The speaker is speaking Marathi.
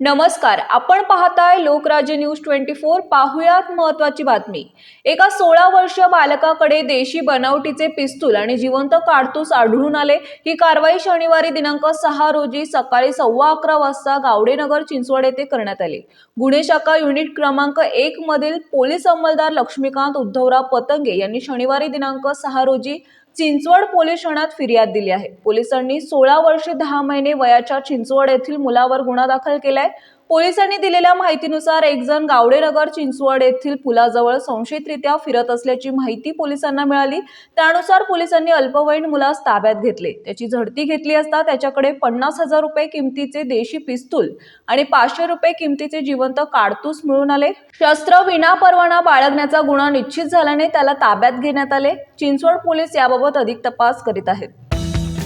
नमस्कार आपण पाहताय लोकराज्य न्यूज ट्वेंटी फोर. पाहुयात महत्वाची बातमी. एका सोळा वर्ष बालकाकडे देशी बनावटीचे पिस्तूल आणि जिवंत काडतूस आढळून आले. ही कारवाई शनिवारी दिनांक सहा रोजी सकाळी सव्वा अकरा वाजता गावडेनगर चिंचवड येथे करण्यात आली. गुन्हे शाखा युनिट क्रमांक एक मधील पोलीस अंमलदार लक्ष्मीकांत उद्धवराव पतंगे यांनी शनिवारी दिनांक सहा रोजी चिंचवड पोलीस ठाण्यात फिर्याद दिली आहे. पोलिसांनी सोळा वर्षे दहा महिने वयाच्या चिंचवड येथील मुलावर गुन्हा दाखल केलाय. पोलिसांनी दिलेल्या माहितीनुसार एक जण गावडेनगर चिंचवड येथील पुलाजवळ संशयितरित्या फिरत असल्याची माहिती पोलिसांना मिळाली. त्यानुसार पोलिसांनी अल्पवयीन मुलास ताब्यात घेतले. त्याची झडती घेतली असता त्याच्याकडे पन्नास हजार रुपये किमतीचे देशी पिस्तूल आणि पाचशे रुपये किमतीचे जिवंत काडतूस मिळून आले. शस्त्र विना परवाना बाळगण्याचा गुन्हा निश्चित झाल्याने त्याला ताब्यात घेण्यात आले. चिंचवड पोलीस याबाबत अधिक तपास करीत आहेत.